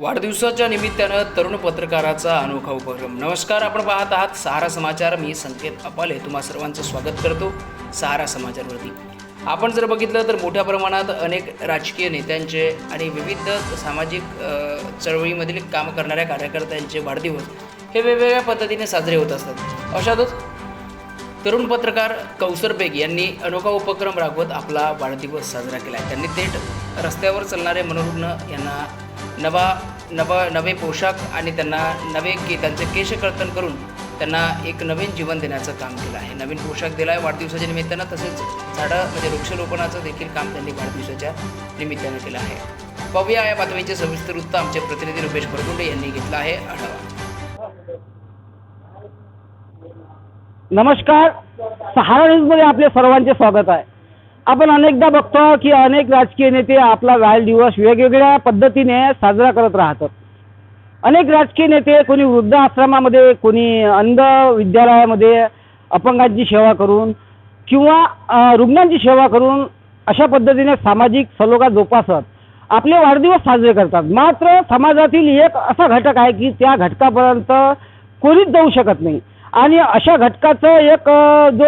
वाढदिवसाच्या निमित्तानं तरुण पत्रकाराचा अनोखा उपक्रम. नमस्कार आपण पाहत आहात सहारा समाचार. मी संकेत अपाले. तुम्हा सर्वांचं स्वागत करतो सहारा समाचारवरती. आपण जर बघितलं तर मोठ्या प्रमाणात अनेक राजकीय नेत्यांचे आणि विविध सामाजिक चळवळीमधील काम करणाऱ्या कार्यकर्त्यांचे वाढदिवस हे वेगवेगळ्या पद्धतीने साजरे होत असतात. अशातच तरुण पत्रकार कौसर बेग यांनी अनोखा उपक्रम राबवत आपला वाढदिवस साजरा केला आहे त्यांनी थेट रस्त्यावर चालणारे मनोरुग्ण यांना नवा नवा नवे पोशाख आणि त्यांना नवे के त्यांचे केशकर्तन करून त्यांना एक नवीन जीवन देण्याचं काम केलं आहे. नवीन पोशाख दिला आहे वाढदिवसाच्या निमित्तानं तसेच झाडं म्हणजे वृक्षरोपणाचं देखील काम त्यांनी वाढदिवसाच्या निमित्तानं केलं आहे. पाहूया या बातमीचे सविस्तर वृत्त आमचे प्रतिनिधी रुपेश परगुंडे यांनी घेतला आहे. आढावा. नमस्कार. सहारा न्यूजमध्ये आपले सर्वांचे स्वागत आहे. आपण अनेकदा बघतो की अनेक राजकीय नेते आपला वाढदिवस वेगवेगळ्या पद्धतीने साजरा करत राहतात. अनेक राजकीय नेते कोणी वृद्धाश्रमामध्ये कोणी अंध विद्यालयामध्ये अपंगांची सेवा करून किंवा रुग्णांची सेवा करून अशा पद्धतीने सामाजिक सलोखा जोपासत आपले वाढदिवस साजरे करतात. मात्र समाजातील एक असा घटक आहे की त्या घटकापर्यंत कोणीच जाऊ शकत नाही. आणि अशा घटकाचं एक जो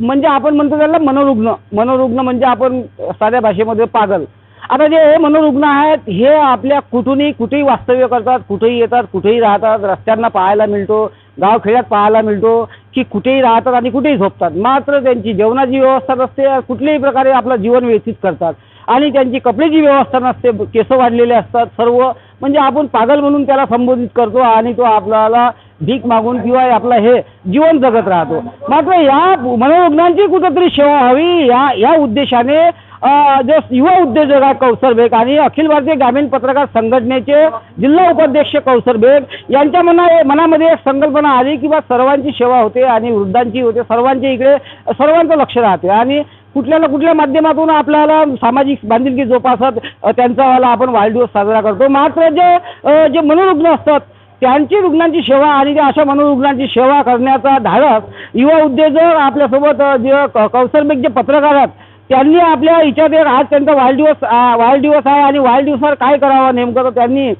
म्हणजे आपण म्हणतो त्याला मनोरुग्ण. मनोरुग्ण म्हणजे आपण साध्या भाषेमध्ये पागल. आता जे हे मनोरुग्ण आहेत हे आपल्या कुठूनही कुठेही वास्तव्य करतात कुठेही येतात कुठेही राहतात रस्त्यांना पाहायला मिळतो गावखेड्यात पाहायला मिळतो की कुठेही राहतात आणि कुठेही झोपतात. मात्र त्यांची जेवणाची व्यवस्था नसते कुठल्याही प्रकारे आपलं जीवन व्यतीत करतात. आणि त्यांची कपड्याची व्यवस्था नसते केस वाढलेले असतात सर्व. म्हणजे आपण पागल म्हणून त्याला संबोधित करतो आणि तो आपल्याला भीक मागून किंवा आपलं हे जीवन जगत राहतो. मात्र या मनोरुग्णांची कुठंतरी सेवा हवी या या उद्देशाने जो युवा उद्योजक आहे कौसर बेग आणि अखिल भारतीय ग्रामीण पत्रकार संघटनेचे जिल्हा उपाध्यक्ष कौसर बेग यांच्या मना मनामध्ये एक संकल्पना आली की बा सर्वांची सेवा होते आणि वृद्धांची होते सर्वांच्या इकडे सर्वांचं लक्ष राहते. आणि कुठल्या ना कुठल्या माध्यमातून आपल्याला सामाजिक बांधिलकी जोपासत त्यांचा आपण वाढदिवस साजरा करतो. मात्र जे जे मनोरुग्ण असतात त्यांची रुग्णांची सेवा आणि त्या अशा मनोरुग्णांची सेवा करण्याचा धाडस युवा उद्योजक आपल्यासोबत जे क- जे पत्रकार आहेत त्यांनी आपल्या इच्छात एक आज त्यांचा वाढदिवस वाढदिवस आहे आणि वाढदिवसावर काय करावं नेमकं तर त्यांनी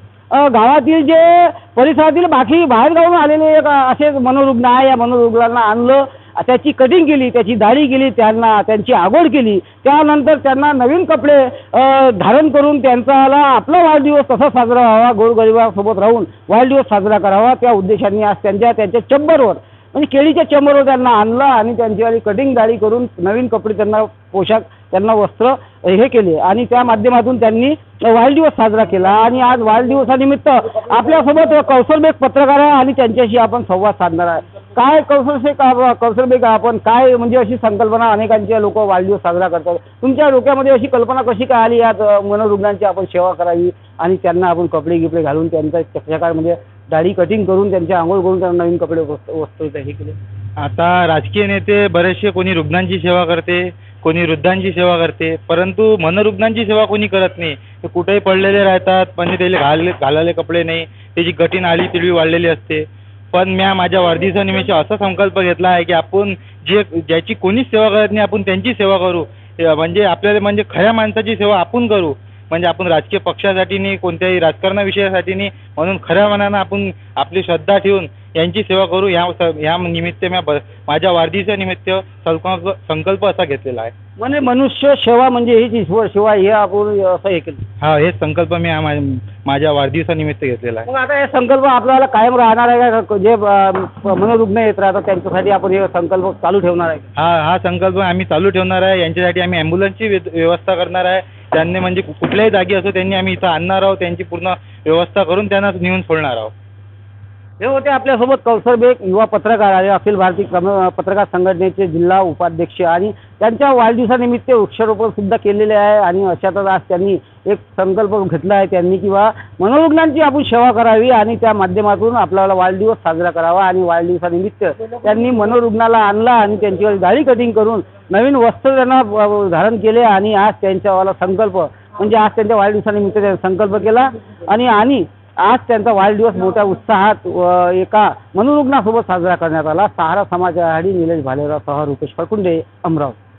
गावातील जे परिसरातील बाकी बाहेर गावून आलेले एक असे मनोरुग्ण आहे. या मनोरुग्णांना आणलं. त्याची कटिंग केली त्याची दाढी केली त्यांना त्यांची आगोड केली. त्यानंतर त्यांना नवीन कपडे धारण करून त्यांचाला आपला वाढदिवस तसा साजरा व्हावा गोरगरिबासोबत राहून वाढदिवस साजरा करावा. त्या उद्देशाने आज त्यांच्या त्यांच्या चंबरवर म्हणजे केळीच्या चंबरवर त्यांना आणलं आणि त्यांची कटिंग दाढी करून नवीन कपडे त्यांना पोशाख त्यांना वस्त्र हे केले. आणि त्या माध्यमातून त्यांनी वाढदिवस साजरा केला. आणि आज वाढदिवसानिमित्त आपल्यासोबत कौशलबेग पत्रकार आहे आणि त्यांच्याशी आपण संवाद साधणार आहे. काय कौशलबेग कौशलबेग आपण काय म्हणजे अशी संकल्पना अनेकांचे लोक वाढदिवस साजरा करतात. तुमच्या डोक्यामध्ये अशी कल्पना कशी काय आली? यात मनोरुग्णांची आपण सेवा करावी आणि त्यांना आपण कपडे गिपडे घालून त्यांचा चक्राकार म्हणजे दाढी कटिंग करून त्यांच्या आंघोळ करून त्यांना नवीन कपडे वस्तू हे केले. आता राजकीय नेते बरेचसे कोणी रुग्णांची सेवा करते कोणी वृद्धांची सेवा करते परंतु मनोरुग्णांची सेवा कोणी करत नाही. ते कुठेही पडलेले राहतात पण त्याला घालले घालायला कपडे नाही त्याची कठीण आली तिळवी वाढलेली असते. पण म्या माझ्या वाढदिवसानिमित्त असा संकल्प घेतला आहे की आपण जे ज्याची कोणीच सेवा करत नाही आपण त्यांची सेवा करू. म्हणजे आपल्याला म्हणजे खऱ्या माणसाची सेवा आपण करू. म्हणजे आपण राजकीय पक्षासाठी नाही कोणत्याही राजकारणाविषयासाठी नाही म्हणून खऱ्या मनानं आपण आपली श्रद्धा ठेवून यांची सेवा करू. स- ह्या निमित्त माझ्या वाढदिवसानिमित्त संकल्प संकल्प असा घेतलेला आहे. म्हणजे मनुष्य सेवा म्हणजे हीच ईश्वर सेवा हे आपण असं हे केलं. हा हेच संकल्प मी हा माझ्या वाढदिवसानिमित्त घेतलेला आहे. मग आता हे संकल्प आपल्याला कायम राहणार आहे का? जे मनोरुग्ण येत राहतात त्यांच्यासाठी आपण हे संकल्प चालू ठेवणार आहे हा हा संकल्प आम्ही चालू ठेवणार आहे. यांच्यासाठी आम्ही ॲम्ब्युलन्सची व्य- व्यवस्था करणार आहे. त्यांनी म्हणजे कुठल्याही जागी असो त्यांनी आम्ही इथं आणणार आहोत त्यांची पूर्ण व्यवस्था करून त्यांना नेऊन सोडणार आहोत. हे होते आपल्यासोबत कौसर बेग युवा पत्रकार आहे अखिल भारतीय क्रम पत्रकार संघटनेचे जिल्हा उपाध्यक्ष आणि त्यांच्या वाढदिवसानिमित्त वृक्षारोपण सुद्धा केलेले आहे आणि अशातच आज त्यांनी एक संकल्प घेतला आहे त्यांनी किंवा मनोरुग्णांची आपण सेवा करावी आणि त्या माध्यमातून आपल्याला वाढदिवस साजरा करावा आणि वाढदिवसानिमित्त त्यांनी मनोरुग्णाला आणला आणि त्यांची गाडी कटिंग करून नवीन वस्त्र त्यांना धारण केले आणि आज त्यांच्यावाला संकल्प म्हणजे आज त्यांच्या वाढदिवसानिमित्त त्यांनी संकल्प केला. आणि आणि आज त्यांचा वाढदिवस मोठ्या उत्साहात एका मनोरुग्णासोबत साजरा करण्यात आला. सहारा समाजासाठी निलेश भालेराव सह रुपेश फळकुंडे अमरावती.